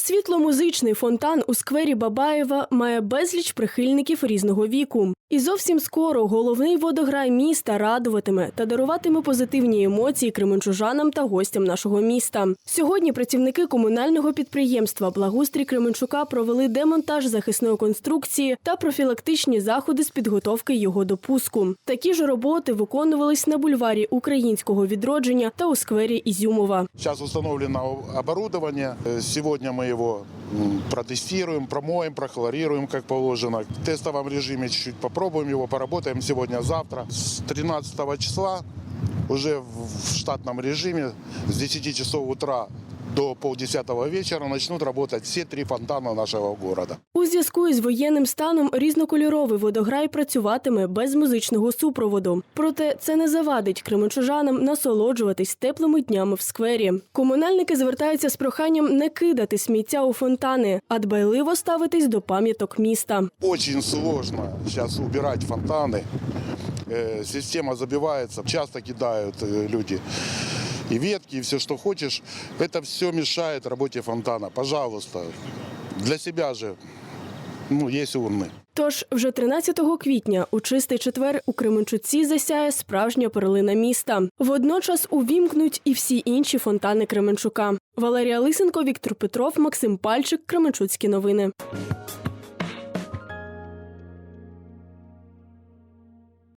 Світломузичний фонтан у сквері Бабаєва має безліч прихильників різного віку. І зовсім скоро головний водограй міста радуватиме та даруватиме позитивні емоції кременчужанам та гостям нашого міста. Сьогодні працівники комунального підприємства Благустрій Кременчука провели демонтаж захисної конструкції та профілактичні заходи з підготовки його до пуску. Такі ж роботи виконувались на бульварі українського відродження та у сквері Ізюмова. Сейчас установлено оборудование. Э, Сегодня мы его протестируем, промоем, прохлорируем, как положено. В тестовом режиме чуть-чуть попробуем его, поработаем сегодня-завтра. С 13 числа уже в штатном режиме с 10 часов утра до полдесятого вечера начнут работать все три фонтана нашего города. У зв'язку із воєнним станом різнокольоровий водограй працюватиме без музичного супроводу. Проте це не завадить кременчужанам насолоджуватись теплими днями в сквері. Комунальники звертаються з проханням не кидати сміття у фонтани, а дбайливо ставитись до пам'яток міста. Очень сложно сейчас убирать фонтаны. Э, Система забивается, часто кидают э, люди и ветки, и все, что хочешь. Это все мешает работе фонтана. Пожалуйста, для себя же, ну, есть урны. Тож вже 13 квітня у чистий четвер у Кременчуці засяє справжня перлина міста. Водночас увімкнуть і всі інші фонтани Кременчука. Валерія Лисенко, Віктор Петров, Максим Пальчик, Кременчуцькі новини.